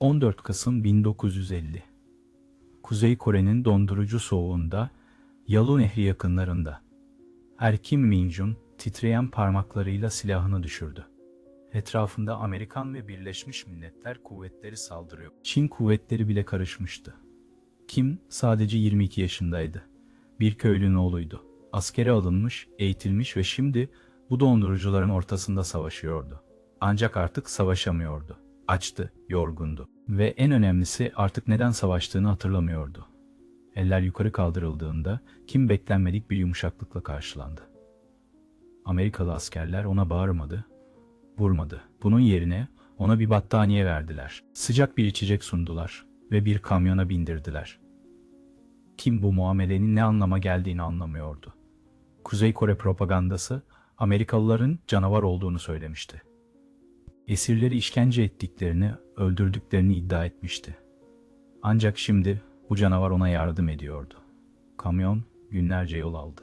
14 Kasım 1950 Kuzey Kore'nin dondurucu soğuğunda, Yalu Nehri yakınlarında. Erkim Minjun titreyen parmaklarıyla silahını düşürdü. Etrafında Amerikan ve Birleşmiş Milletler kuvvetleri saldırıyor. Çin kuvvetleri bile karışmıştı. Kim sadece 22 yaşındaydı. Bir köylünün oğluydu. Askere alınmış, eğitilmiş ve şimdi bu dondurucuların ortasında savaşıyordu. Ancak artık savaşamıyordu. Açtı, yorgundu. Ve en önemlisi artık neden savaştığını hatırlamıyordu. Eller yukarı kaldırıldığında kim beklenmedik bir yumuşaklıkla karşılandı. Amerikalı askerler ona bağırmadı, vurmadı. Bunun yerine ona bir battaniye verdiler. Sıcak bir içecek sundular ve bir kamyona bindirdiler. Kim bu muamelenin ne anlama geldiğini anlamıyordu. Kuzey Kore propagandası Amerikalıların canavar olduğunu söylemişti. Esirleri işkence ettiklerini, öldürdüklerini iddia etmişti. Ancak şimdi bu canavar ona yardım ediyordu. Kamyon günlerce yol aldı.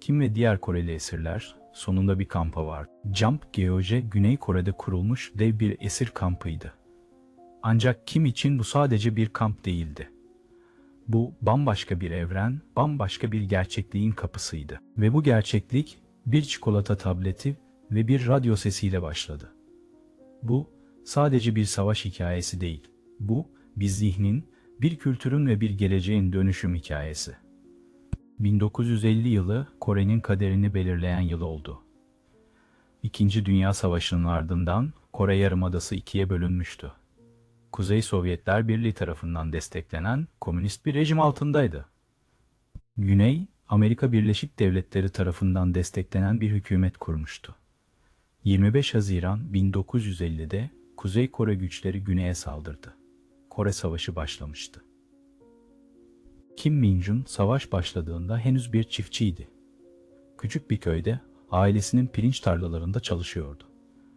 Kim ve diğer Koreli esirler sonunda bir kampa vardı. Jump Geoje Güney Kore'de kurulmuş dev bir esir kampıydı. Ancak Kim için bu sadece bir kamp değildi. Bu bambaşka bir evren, bambaşka bir gerçekliğin kapısıydı. Ve bu gerçeklik bir çikolata tableti ve bir radyo sesiyle başladı. Bu sadece bir savaş hikayesi değil. Bu bir zihnin, bir kültürün ve bir geleceğin dönüşüm hikayesi. 1950 yılı Kore'nin kaderini belirleyen yıl oldu. İkinci Dünya Savaşı'nın ardından Kore Yarımadası ikiye bölünmüştü. Kuzey Sovyetler Birliği tarafından desteklenen komünist bir rejim altındaydı. Güney, Amerika Birleşik Devletleri tarafından desteklenen bir hükümet kurmuştu. 25 Haziran 1950'de Kuzey Kore güçleri güneye saldırdı. Kore Savaşı başlamıştı. Kim Min-jun savaş başladığında henüz bir çiftçiydi. Küçük bir köyde ailesinin pirinç tarlalarında çalışıyordu.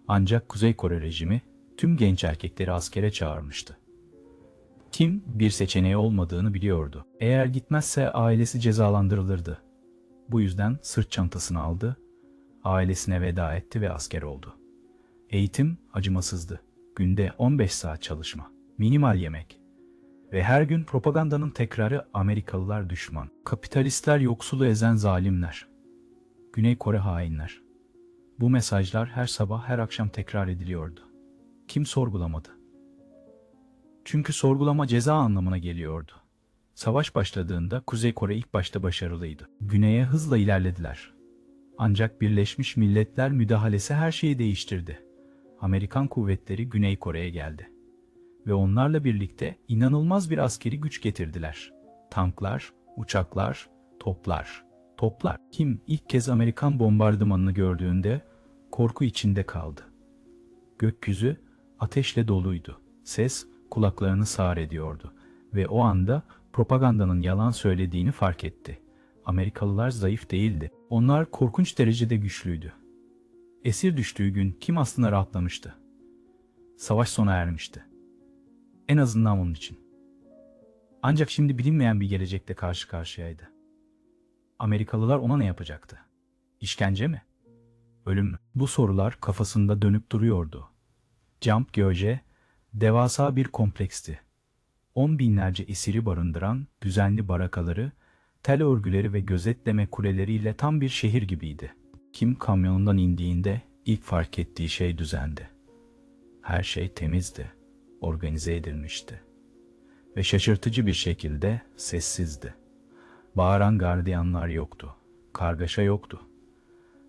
Ancak Kuzey Kore rejimi tüm genç erkekleri askere çağırmıştı. Kim bir seçeneği olmadığını biliyordu. Eğer gitmezse ailesi cezalandırılırdı. Bu yüzden sırt çantasını aldı, ailesine veda etti ve asker oldu. Eğitim acımasızdı. Günde 15 saat çalışma, minimal yemek, ve her gün propagandanın tekrarı Amerikalılar düşman, kapitalistler yoksulu ezen zalimler, Güney Kore hainler. Bu mesajlar her sabah her akşam tekrar ediliyordu. Kim sorgulamadı? Çünkü sorgulama ceza anlamına geliyordu. Savaş başladığında Kuzey Kore ilk başta başarılıydı. Güney'e hızla ilerlediler. Ancak Birleşmiş Milletler müdahalesi her şeyi değiştirdi. Amerikan kuvvetleri Güney Kore'ye geldi ve onlarla birlikte inanılmaz bir askeri güç getirdiler. Tanklar, uçaklar, toplar, toplar. Kim ilk kez Amerikan bombardımanını gördüğünde korku içinde kaldı. Gökyüzü ateşle doluydu. Ses kulaklarını sağır ediyordu ve o anda propagandanın yalan söylediğini fark etti. Amerikalılar zayıf değildi. Onlar korkunç derecede güçlüydü. Esir düştüğü gün kim aslında rahatlamıştı? Savaş sona ermişti. En azından onun için. Ancak şimdi bilinmeyen bir gelecekte karşı karşıyaydı. Amerikalılar ona ne yapacaktı? İşkence mi? Ölüm mü? Bu sorular kafasında dönüp duruyordu. Jump Göce devasa bir kompleksti. On binlerce esiri barındıran düzenli barakaları, tel örgüleri ve gözetleme kuleleriyle tam bir şehir gibiydi. Kim kamyonundan indiğinde ilk fark ettiği şey düzendi. Her şey temizdi organize edilmişti. Ve şaşırtıcı bir şekilde sessizdi. Bağıran gardiyanlar yoktu. Kargaşa yoktu.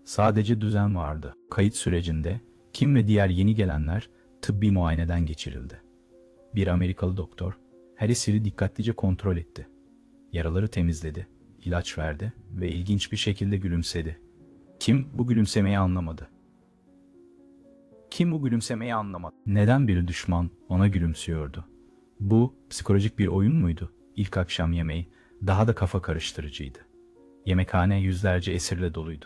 Sadece düzen vardı. Kayıt sürecinde Kim ve diğer yeni gelenler tıbbi muayeneden geçirildi. Bir Amerikalı doktor her esiri dikkatlice kontrol etti. Yaraları temizledi, ilaç verdi ve ilginç bir şekilde gülümsedi. Kim bu gülümsemeyi anlamadı. Kim bu gülümsemeyi anlamadı? Neden bir düşman ona gülümsüyordu? Bu psikolojik bir oyun muydu? İlk akşam yemeği daha da kafa karıştırıcıydı. Yemekhane yüzlerce esirle doluydu.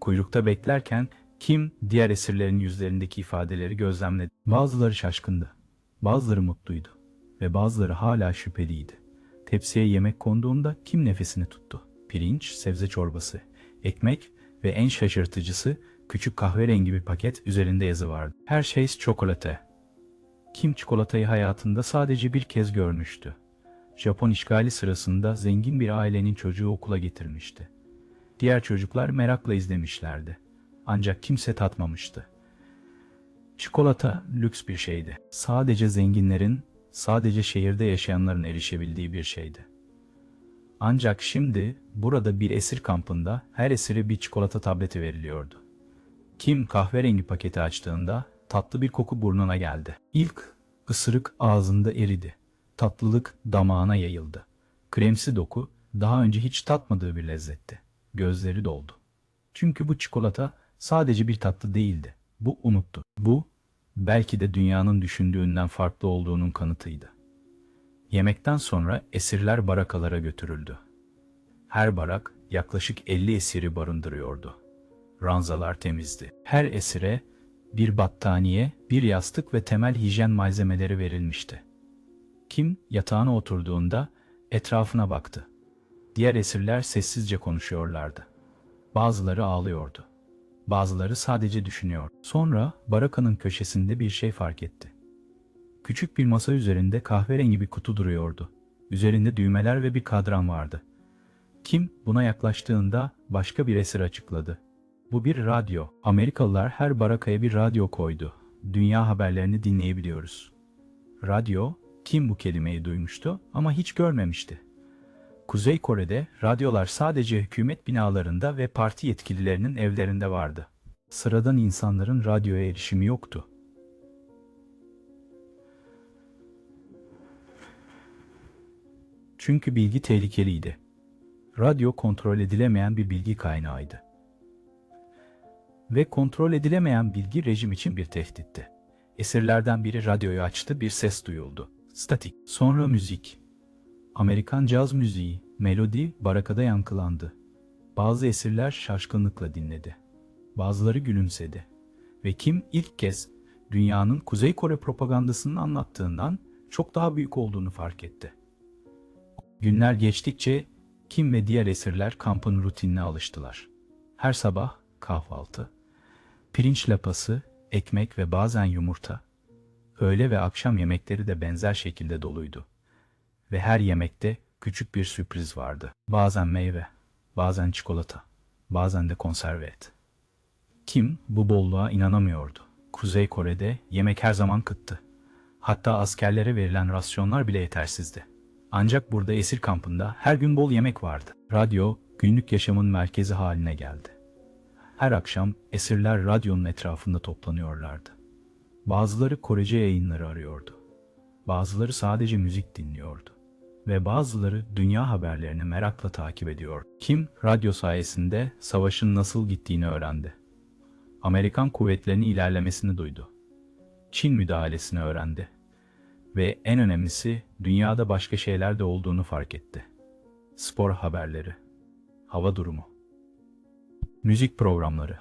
Kuyrukta beklerken kim diğer esirlerin yüzlerindeki ifadeleri gözlemledi. Bazıları şaşkındı, bazıları mutluydu ve bazıları hala şüpheliydi. Tepsiye yemek konduğunda kim nefesini tuttu? Pirinç, sebze çorbası, ekmek ve en şaşırtıcısı küçük kahverengi bir paket üzerinde yazı vardı. Her şey çikolata. Kim çikolatayı hayatında sadece bir kez görmüştü. Japon işgali sırasında zengin bir ailenin çocuğu okula getirmişti. Diğer çocuklar merakla izlemişlerdi. Ancak kimse tatmamıştı. Çikolata lüks bir şeydi. Sadece zenginlerin, sadece şehirde yaşayanların erişebildiği bir şeydi. Ancak şimdi burada bir esir kampında her esire bir çikolata tableti veriliyordu. Kim kahverengi paketi açtığında tatlı bir koku burnuna geldi. İlk ısırık ağzında eridi. Tatlılık damağına yayıldı. Kremsi doku daha önce hiç tatmadığı bir lezzetti. Gözleri doldu. Çünkü bu çikolata sadece bir tatlı değildi. Bu unuttu. Bu belki de dünyanın düşündüğünden farklı olduğunun kanıtıydı. Yemekten sonra esirler barakalara götürüldü. Her barak yaklaşık 50 esiri barındırıyordu. Ranzalar temizdi. Her esire bir battaniye, bir yastık ve temel hijyen malzemeleri verilmişti. Kim yatağına oturduğunda etrafına baktı. Diğer esirler sessizce konuşuyorlardı. Bazıları ağlıyordu. Bazıları sadece düşünüyor. Sonra barakanın köşesinde bir şey fark etti. Küçük bir masa üzerinde kahverengi bir kutu duruyordu. Üzerinde düğmeler ve bir kadran vardı. Kim buna yaklaştığında başka bir esir açıkladı. Bu bir radyo. Amerikalılar her barakaya bir radyo koydu. Dünya haberlerini dinleyebiliyoruz. Radyo, kim bu kelimeyi duymuştu ama hiç görmemişti. Kuzey Kore'de radyolar sadece hükümet binalarında ve parti yetkililerinin evlerinde vardı. Sıradan insanların radyoya erişimi yoktu. Çünkü bilgi tehlikeliydi. Radyo kontrol edilemeyen bir bilgi kaynağıydı. Ve kontrol edilemeyen bilgi rejim için bir tehditti. Esirlerden biri radyoyu açtı, bir ses duyuldu. Statik. Sonra müzik. Amerikan caz müziği, melodi barakada yankılandı. Bazı esirler şaşkınlıkla dinledi. Bazıları gülümsedi. Ve kim ilk kez dünyanın Kuzey Kore propagandasının anlattığından çok daha büyük olduğunu fark etti. Günler geçtikçe Kim ve diğer esirler kampın rutinine alıştılar. Her sabah kahvaltı, pirinç lapası, ekmek ve bazen yumurta, öğle ve akşam yemekleri de benzer şekilde doluydu. Ve her yemekte küçük bir sürpriz vardı. Bazen meyve, bazen çikolata, bazen de konserve et. Kim bu bolluğa inanamıyordu. Kuzey Kore'de yemek her zaman kıttı. Hatta askerlere verilen rasyonlar bile yetersizdi. Ancak burada esir kampında her gün bol yemek vardı. Radyo günlük yaşamın merkezi haline geldi. Her akşam esirler radyonun etrafında toplanıyorlardı. Bazıları Korece yayınları arıyordu. Bazıları sadece müzik dinliyordu. Ve bazıları dünya haberlerini merakla takip ediyor. Kim radyo sayesinde savaşın nasıl gittiğini öğrendi. Amerikan kuvvetlerinin ilerlemesini duydu. Çin müdahalesini öğrendi ve en önemlisi dünyada başka şeyler de olduğunu fark etti. Spor haberleri, hava durumu, müzik programları.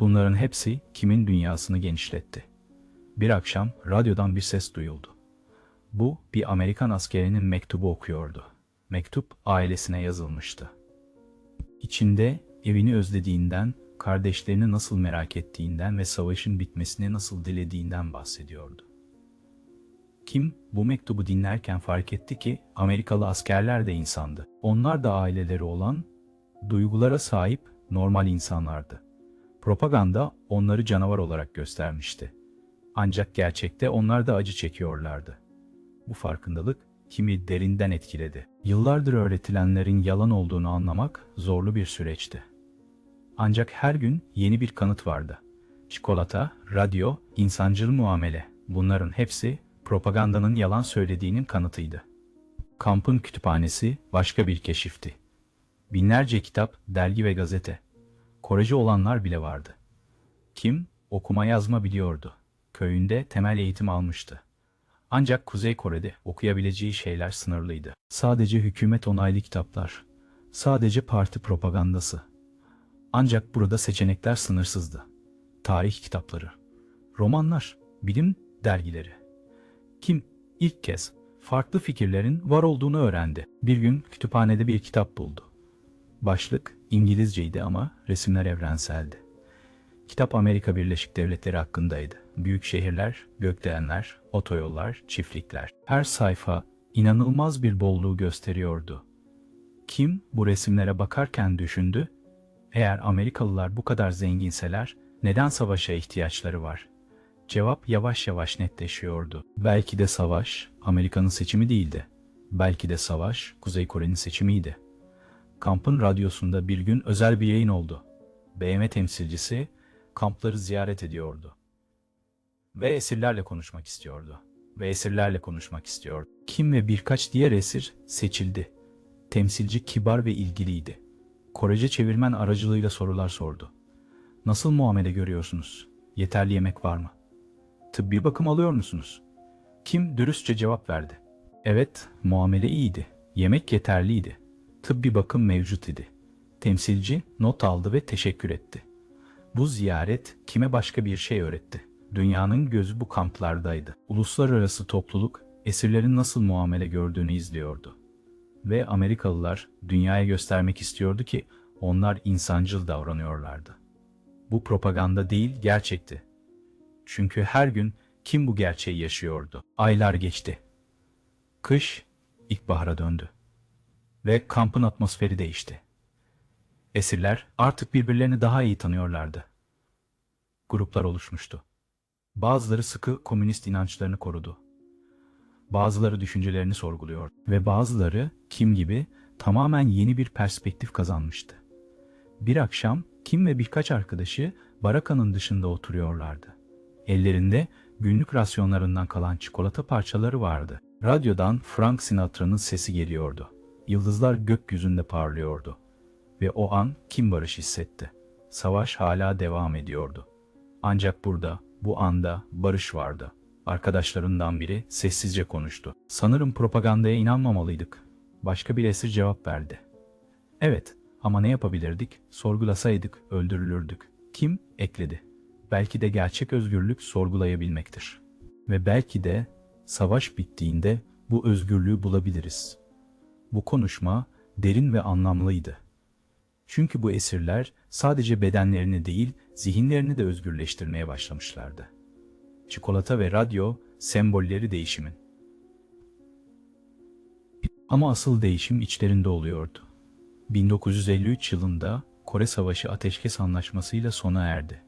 Bunların hepsi kimin dünyasını genişletti. Bir akşam radyodan bir ses duyuldu. Bu bir Amerikan askerinin mektubu okuyordu. Mektup ailesine yazılmıştı. İçinde evini özlediğinden, kardeşlerini nasıl merak ettiğinden ve savaşın bitmesini nasıl dilediğinden bahsediyordu. Kim bu mektubu dinlerken fark etti ki Amerikalı askerler de insandı. Onlar da aileleri olan, duygulara sahip normal insanlardı. Propaganda onları canavar olarak göstermişti. Ancak gerçekte onlar da acı çekiyorlardı. Bu farkındalık kimi derinden etkiledi. Yıllardır öğretilenlerin yalan olduğunu anlamak zorlu bir süreçti. Ancak her gün yeni bir kanıt vardı. Çikolata, radyo, insancıl muamele bunların hepsi propagandanın yalan söylediğinin kanıtıydı. Kampın kütüphanesi başka bir keşifti. Binlerce kitap, dergi ve gazete. Korece olanlar bile vardı. Kim okuma yazma biliyordu. Köyünde temel eğitim almıştı. Ancak Kuzey Kore'de okuyabileceği şeyler sınırlıydı. Sadece hükümet onaylı kitaplar, sadece parti propagandası. Ancak burada seçenekler sınırsızdı. Tarih kitapları, romanlar, bilim dergileri. Kim ilk kez farklı fikirlerin var olduğunu öğrendi. Bir gün kütüphanede bir kitap buldu. Başlık İngilizceydi ama resimler evrenseldi. Kitap Amerika Birleşik Devletleri hakkındaydı. Büyük şehirler, gökdelenler, otoyollar, çiftlikler. Her sayfa inanılmaz bir bolluğu gösteriyordu. Kim bu resimlere bakarken düşündü, eğer Amerikalılar bu kadar zenginseler neden savaşa ihtiyaçları var? Cevap yavaş yavaş netleşiyordu. Belki de savaş Amerika'nın seçimi değildi. Belki de savaş Kuzey Kore'nin seçimiydi. Kampın radyosunda bir gün özel bir yayın oldu. BM temsilcisi kampları ziyaret ediyordu. Ve esirlerle konuşmak istiyordu. Ve esirlerle konuşmak istiyordu. Kim ve birkaç diğer esir seçildi. Temsilci kibar ve ilgiliydi. Korece çevirmen aracılığıyla sorular sordu. Nasıl muamele görüyorsunuz? Yeterli yemek var mı? Tıbbi bakım alıyor musunuz? Kim dürüstçe cevap verdi. Evet, muamele iyiydi. Yemek yeterliydi. Tıbbi bakım mevcut idi. Temsilci not aldı ve teşekkür etti. Bu ziyaret kime başka bir şey öğretti. Dünyanın gözü bu kamplardaydı. Uluslararası topluluk esirlerin nasıl muamele gördüğünü izliyordu. Ve Amerikalılar dünyaya göstermek istiyordu ki onlar insancıl davranıyorlardı. Bu propaganda değil, gerçekti. Çünkü her gün kim bu gerçeği yaşıyordu? Aylar geçti. Kış ilkbahara döndü. Ve kampın atmosferi değişti. Esirler artık birbirlerini daha iyi tanıyorlardı. Gruplar oluşmuştu. Bazıları sıkı komünist inançlarını korudu. Bazıları düşüncelerini sorguluyor ve bazıları kim gibi tamamen yeni bir perspektif kazanmıştı. Bir akşam Kim ve birkaç arkadaşı barakanın dışında oturuyorlardı. Ellerinde günlük rasyonlarından kalan çikolata parçaları vardı. Radyodan Frank Sinatra'nın sesi geliyordu. Yıldızlar gökyüzünde parlıyordu. Ve o an Kim barış hissetti. Savaş hala devam ediyordu. Ancak burada, bu anda barış vardı. Arkadaşlarından biri sessizce konuştu. Sanırım propagandaya inanmamalıydık. Başka bir esir cevap verdi. Evet ama ne yapabilirdik? Sorgulasaydık öldürülürdük. Kim? Ekledi. Belki de gerçek özgürlük sorgulayabilmektir. Ve belki de savaş bittiğinde bu özgürlüğü bulabiliriz. Bu konuşma derin ve anlamlıydı. Çünkü bu esirler sadece bedenlerini değil, zihinlerini de özgürleştirmeye başlamışlardı. Çikolata ve radyo sembolleri değişimin. Ama asıl değişim içlerinde oluyordu. 1953 yılında Kore Savaşı Ateşkes Anlaşması'yla sona erdi.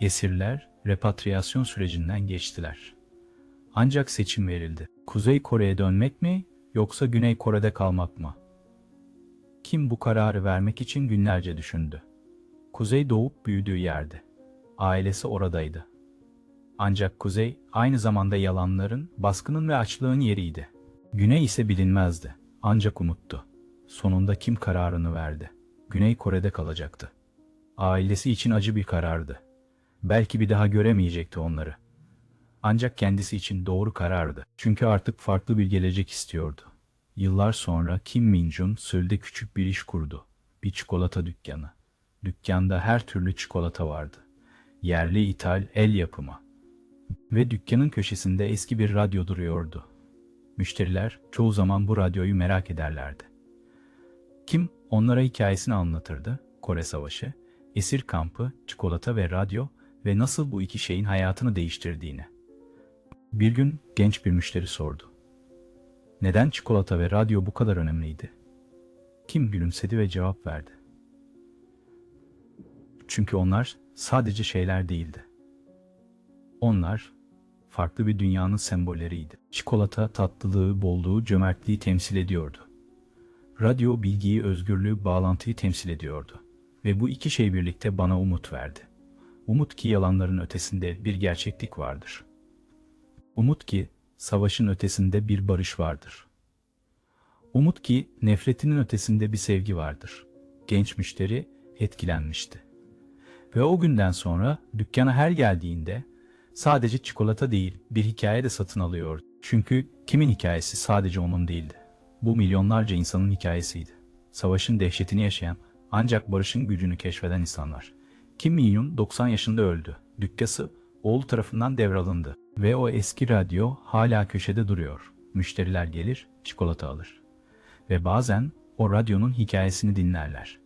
Esirler repatriyasyon sürecinden geçtiler. Ancak seçim verildi. Kuzey Kore'ye dönmek mi yoksa Güney Kore'de kalmak mı? Kim bu kararı vermek için günlerce düşündü. Kuzey doğup büyüdüğü yerdi. Ailesi oradaydı. Ancak Kuzey aynı zamanda yalanların, baskının ve açlığın yeriydi. Güney ise bilinmezdi. Ancak umuttu. Sonunda kim kararını verdi? Güney Kore'de kalacaktı. Ailesi için acı bir karardı. Belki bir daha göremeyecekti onları. Ancak kendisi için doğru karardı. Çünkü artık farklı bir gelecek istiyordu. Yıllar sonra Kim Min-jun Söl'de küçük bir iş kurdu. Bir çikolata dükkanı. Dükkanda her türlü çikolata vardı. Yerli ithal el yapımı. Ve dükkanın köşesinde eski bir radyo duruyordu. Müşteriler çoğu zaman bu radyoyu merak ederlerdi. Kim onlara hikayesini anlatırdı? Kore Savaşı, esir kampı, çikolata ve radyo ve nasıl bu iki şeyin hayatını değiştirdiğini. Bir gün genç bir müşteri sordu. Neden çikolata ve radyo bu kadar önemliydi? Kim gülümsedi ve cevap verdi. Çünkü onlar sadece şeyler değildi. Onlar farklı bir dünyanın sembolleriydi. Çikolata tatlılığı, bolluğu, cömertliği temsil ediyordu. Radyo bilgiyi, özgürlüğü, bağlantıyı temsil ediyordu. Ve bu iki şey birlikte bana umut verdi. Umut ki yalanların ötesinde bir gerçeklik vardır. Umut ki savaşın ötesinde bir barış vardır. Umut ki nefretinin ötesinde bir sevgi vardır. Genç müşteri etkilenmişti. Ve o günden sonra dükkana her geldiğinde sadece çikolata değil bir hikaye de satın alıyor. Çünkü kimin hikayesi sadece onun değildi. Bu milyonlarca insanın hikayesiydi. Savaşın dehşetini yaşayan ancak barışın gücünü keşfeden insanlar. Kim Min-yun 90 yaşında öldü. Dükkası oğlu tarafından devralındı. Ve o eski radyo hala köşede duruyor. Müşteriler gelir, çikolata alır. Ve bazen o radyonun hikayesini dinlerler.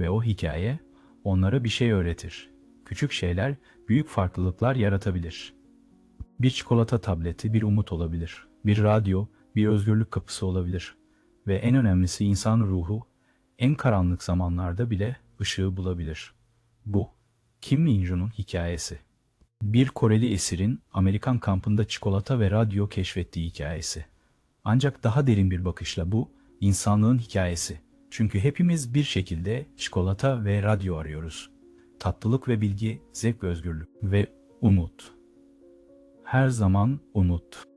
Ve o hikaye onlara bir şey öğretir. Küçük şeyler büyük farklılıklar yaratabilir. Bir çikolata tableti bir umut olabilir. Bir radyo bir özgürlük kapısı olabilir. Ve en önemlisi insan ruhu en karanlık zamanlarda bile ışığı bulabilir. Bu Kim Min-jun'un hikayesi. Bir Koreli esirin Amerikan kampında çikolata ve radyo keşfettiği hikayesi. Ancak daha derin bir bakışla bu insanlığın hikayesi. Çünkü hepimiz bir şekilde çikolata ve radyo arıyoruz. Tatlılık ve bilgi, zevk ve özgürlük ve umut. Her zaman umut.